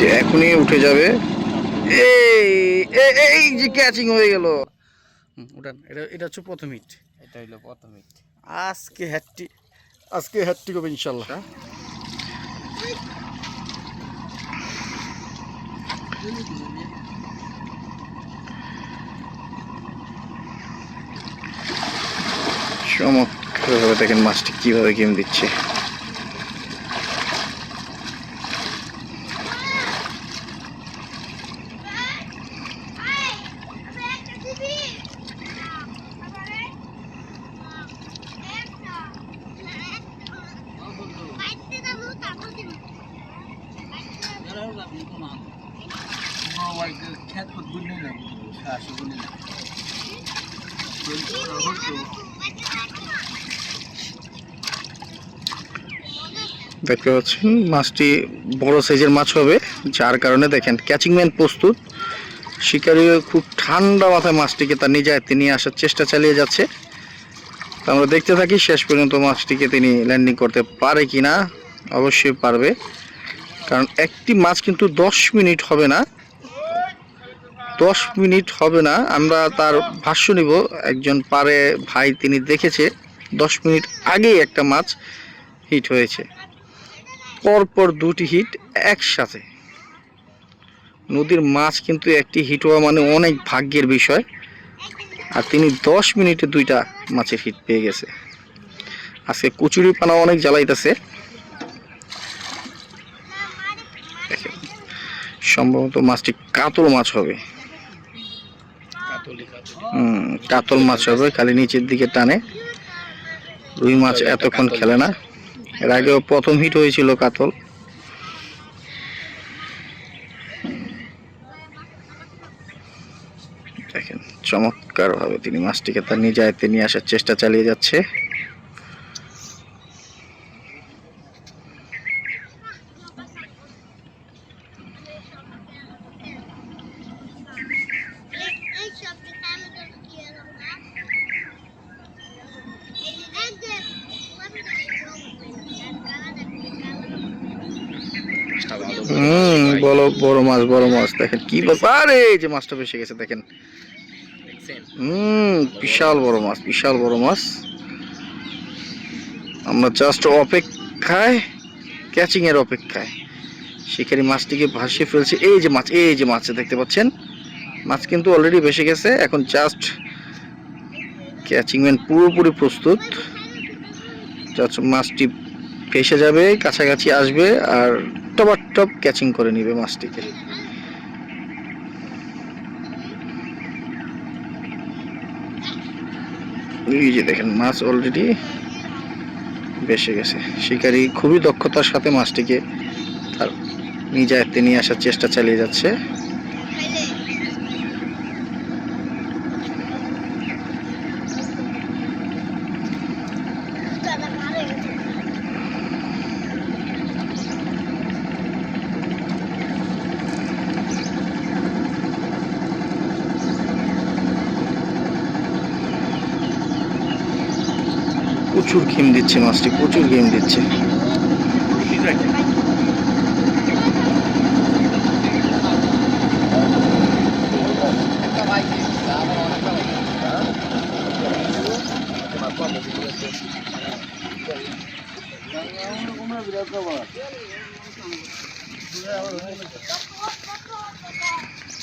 যে এখনই উঠে যাবে। এই এই যে ক্যাচিং হয়ে গেল। উঠান এটা এটা হচ্ছে প্রথম হিট এটা হইল প্রথম হিট আজকে হ্যাটটি আজকে হ্যাটটি হবে ইনশাল্লাহ। চমৎকারভাবে দেখেন মাছটি কীভাবে গেম দিচ্ছে। দেখতে পাচ্ছেন, মাছটি বড় সাইজের মাছ হবে, যার কারণে দেখেন ক্যাচিং ম্যান প্রস্তুত। শিকারিও খুব ঠান্ডা মাথায় মাছটিকে তার নিজ আয়ত্তে নিয়ে আসার চেষ্টা চালিয়ে যাচ্ছে। তো আমরা দেখতে থাকি, শেষ পর্যন্ত মাছটিকে তিনি ল্যান্ডিং করতে পারে কি না অবশ্যই পারবে। কারণ একটি মাছ কিন্তু দশ মিনিট হবে না। দশ মিনিট হবে না, আমরা তার ভাষ্য নিব। একজন পারে ভাই তিনি দেখেছে, দশ মিনিট আগেই একটা মাছ হিট হয়েছে। পরপর দুটি হিট একসাথে। নদীর মাছ কিন্তু একটি হিট হওয়া মানে অনেক ভাগ্যের বিষয়। আর তিনি দশ মিনিটে দুইটা মাছের হিট পেয়ে গেছে। আজকে কচুরি পানা অনেক জ্বালাইতেছে। সম্ভবত মাছটি কাতল মাছ হবে। কাতল মাছ হবে, খালি নিচের দিকে টানে। রুই মাছ এতক্ষণ খেলে না। এর আগেও প্রথম হিট হয়েছিল কাতল। দেখেন, চমৎকারভাবে তিনি মাছটিকে তার নিজ আয়ত্তে নিয়ে আসার চেষ্টা চালিয়ে যাচ্ছে। হুম বড় মাছ বড় মাছ দেখেন কি ব্যাপার এই যে মাছটা ভেসে গেছে দেখেন। হুম বিশাল বড় মাছ বিশাল বড় মাছ। আমরা জাস্ট অপেক্ষায় ক্যাচিং এর অপেক্ষায়। শিকারি মাছটিকে ভাসিয়ে ফেলছে। এই যে মাছ এই যে মাছ দেখতে পাচ্ছেন? মাছ কিন্তু অলরেডি ভেসে গেছে এখন জাস্ট ক্যাচিং ম্যান পুরোপুরি প্রস্তুত। মাছটি ভেসে যাবে কাছাকাছি আসবে আর টপার টপ ক্যাচিং করে নিবে মাছটিকে। এই যে দেখেন, মাছ অলরেডি বেসে গেছে। শিকারি খুবই দক্ষতার সাথে মাছটিকে তার নিজ আয়ত্তে নিয়ে আসার চেষ্টা চালিয়ে যাচ্ছে। প্রচুর ঘিম দিচ্ছে মাছটি প্রচুর ঘিম দিচ্ছে।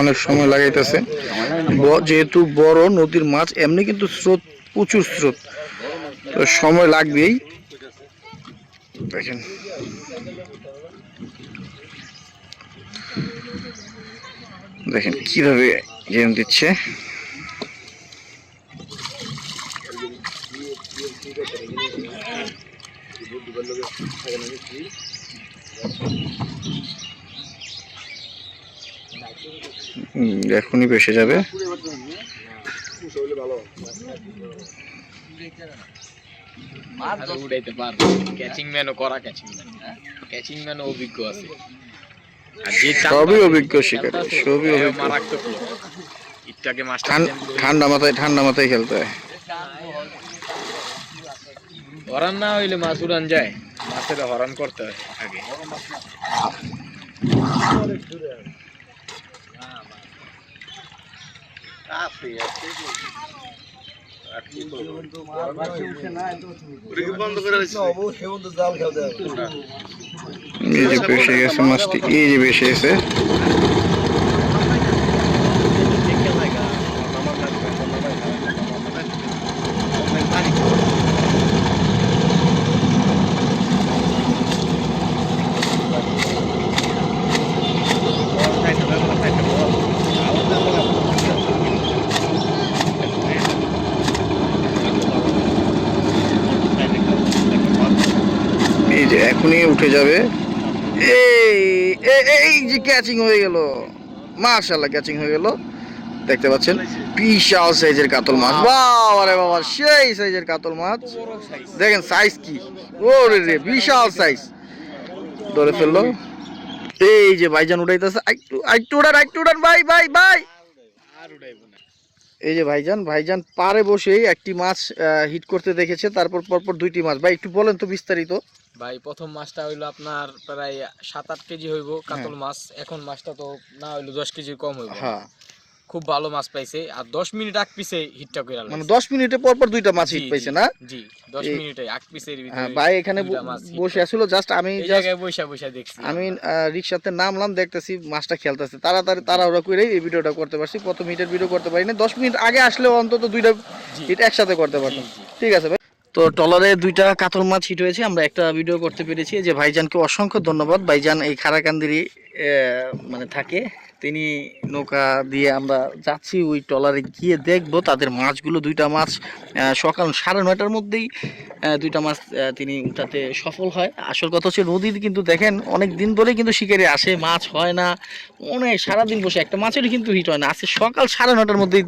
অনেক সময় লাগাইতেছে। যেহেতু বড় নদীর মাছ, এমনি কিন্তু স্রোত, প্রচুর স্রোত। তো সময় লাগবেই। দেখেন। দেখেন কীভাবে গেম দিচ্ছে। এখনই বেসে যাবে। উড়াইতে পারবে। ক্যাচিং ম্যানও করা ক্যাচিং ম্যান ক্যাচিং ম্যানও অভিজ্ঞ আছে। আর সবই অভিজ্ঞ শিকারী সবই অভিজ্ঞ। ঠান্ডা মাথায় ঠান্ডা মাথায় খেলতে হয়। হরান না হইলে মাছ উড়ান যায়। মাছের হরান করতে হয় আগে। এই যে বেসে গেছে মাছটি এই যে বেসে গেছে। এখনই উঠে যাবে। এই এই- এই যে ক্যাচিং হয়ে গেল। মাশাআল্লাহ ক্যাচিং হয়ে গেল। দেখতে পাচ্ছেন বিশাল সাইজের কাতল মাছ। বাবা রে বাবা সেই সাইজের কাতল মাছ। দেখেন সাইজ কি। ওরে রে বিশাল সাইজ ধরে ফেলল। এই যে ভাইজান উঠাইতেছে। একটু একটু উড়ান একটু উড়ান ভাই ভাই ভাই। এই যে ভাইজান ভাইজান পারে বসেই একটি মাছ হিট করতে দেখেছে তারপর পরপর দুইটি মাছ। ভাই একটু বলেন তো বিস্তারিত। ভাই প্রথম মাছটা হইল আপনার প্রায় সাত আট কেজি হইব কাতল মাছ। এখন মাছটা তো না হইল দশ কেজি কম হইব। হ্যাঁ। খুব ভালো মাছ পাইছে আর দশ মিনিট আগ পিছে হিটটা করে মানে দশ মিনিটে পর পর দুইটা মাছ হিট পাইছে না? জি দশ এই- মিনিটে আগ পিছের ভিতরে হ্যাঁ ভাই এখানে বসে। আসলো জাস্ট আমি জাস্ট বৈশা বৈশা দেখছি আমি আহ, রিক্সাতে নামলাম দেখতেছি মাছটা খেলতেছে। তাড়াতাড়ি তাড়াহুড়া করে এই ভিডিওটা করতে পারছি। প্রথম হিটের ভিডিও করতে পারি না দশ মিনিট আগে আসলেও অন্তত দুইটা হিট একসাথে করতে পারতাম। ঠিক আছে ভাই। তো টলারে দুইটা কাতল মাছ হিট হয়েছে। আমরা একটা ভিডিও করতে পেরেছি। যে ভাইজানকে অসংখ্য ধন্যবাদ। ভাইজান এই খারাকান্দিরই মানে থাকে। তিনি নৌকা দিয়ে আমরা যাচ্ছি ওই টলারে গিয়ে দেখব তাদের মাছগুলো দুইটা মাছ সকাল সাড়ে নয়টার মধ্যেই দুইটা মাছ তিনি উঠাতে সফল হয়। আসল কথা হচ্ছে নদীর কিন্তু দেখেন অনেক দিন ধরে কিন্তু শিকারি আসে মাছ হয় না। অনেক সারাদিন বসে একটা মাছেরই কিন্তু হিট হয় না। আজকে সকাল সাড়ে নয়টার মধ্যেই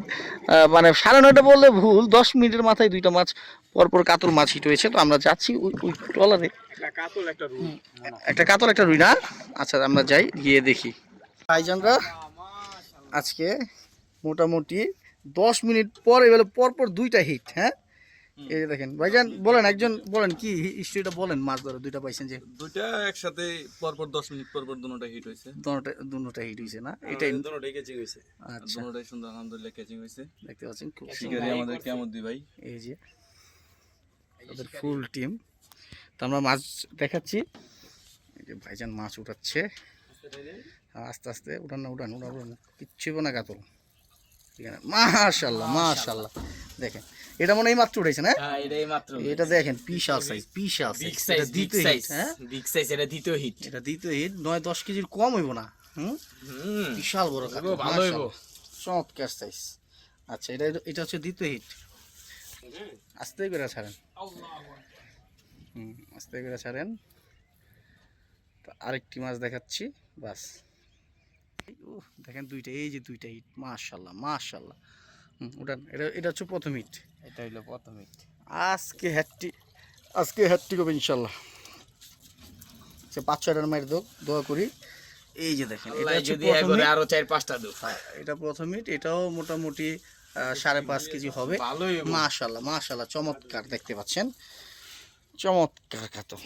মানে সাড়ে নয়টা বললে ভুল দশ মিনিটের মাথায় দুইটা মাছ পরপর কাতল মাছ হিট হয়েছে। তো আমরা যাচ্ছি ওই ওই ট্রলারে। একটা কাতল একটা রুই না? আচ্ছা আমরা যাই গিয়ে দেখি। ভাইজানরা আজকে মোটামুটি দশ মিনিট পর এবার পরপর দুইটা হিট হ্যাঁ? এই দেখেন ভাইজান বলেন একজন বলেন কি হিস্ট্রিটা বলেন মাছ ধরে দুইটা পাইছেন যে? দুইটা একসাথে পরপর দশ মিনিট পর পর দুটোটা হিট হয়েছে। দুটা দুটা হিট হয়েছে না? এটাই দুটোটাই ক্যাচিং হয়েছে। আচ্ছা। দুটোটাই সুন্দর আলহামদুলিল্লাহ ক্যাচিং হয়েছে। দেখতে পাচ্ছেন খুব শিকারি আমাদের কেমন দি ভাই? এই যে তাদের ফুল টিম তো আমরা মাছ দেখাচ্ছি। এই যে ভাইজান মাছ উঠাচ্ছে। হ্যাঁ, আস্তে আস্তে উঠান না উঠান উঠান উঠান। কিচ্ছু না কাতল। ঠিক আছে? মাশাল্লাহ মাশাল্লাহ দেখেন এটা মনে হয় এই মাত্র উঠেছে না? হ্যাঁ এটা দেখেন বিশাল সাইজ বিগ সাইজ দ্বিতীয় সাইজ হিট হ্যাঁ? বিগ সাইজ এটা দ্বিতীয় হিট এটা দ্বিতীয় হিট নয় দশ কেজির কম হইব না হুম? হুম। বিশাল বড় কাতল ভালো হইবো। চমৎকার সাইজ আচ্ছা এটা এটা হচ্ছে দ্বিতীয় হিট আস্তে করে ছাড়েন। হুম আস্তে করে ছাড়েন। তো আরেকটি মাছ দেখাচ্ছি বাস। উহ, দেখেন দুইটা এই যে দুইটা হিট মাশাল্লাহ মাশাল্লাহ ওটা এটা এটা হচ্ছে প্রথম হিট এটা হইল প্রথম হিট আজকে হ্যাটটি আজকে হ্যাটটি করবে ইনশাল্লাহ সে পাঁচ ছয়টার মায়ের দোক দোয়া করি। এই যে দেখেন এটা যদি আরও চার পাঁচটা দু। হ্যাঁ, এটা প্রথম হিট এটাও মোটামুটি সাড়ে পাঁচ কেজি হবে। মাশাল্লাহ মাশাল্লাহ চমৎকার দেখতে পাচ্ছেন। চমৎকার কাতল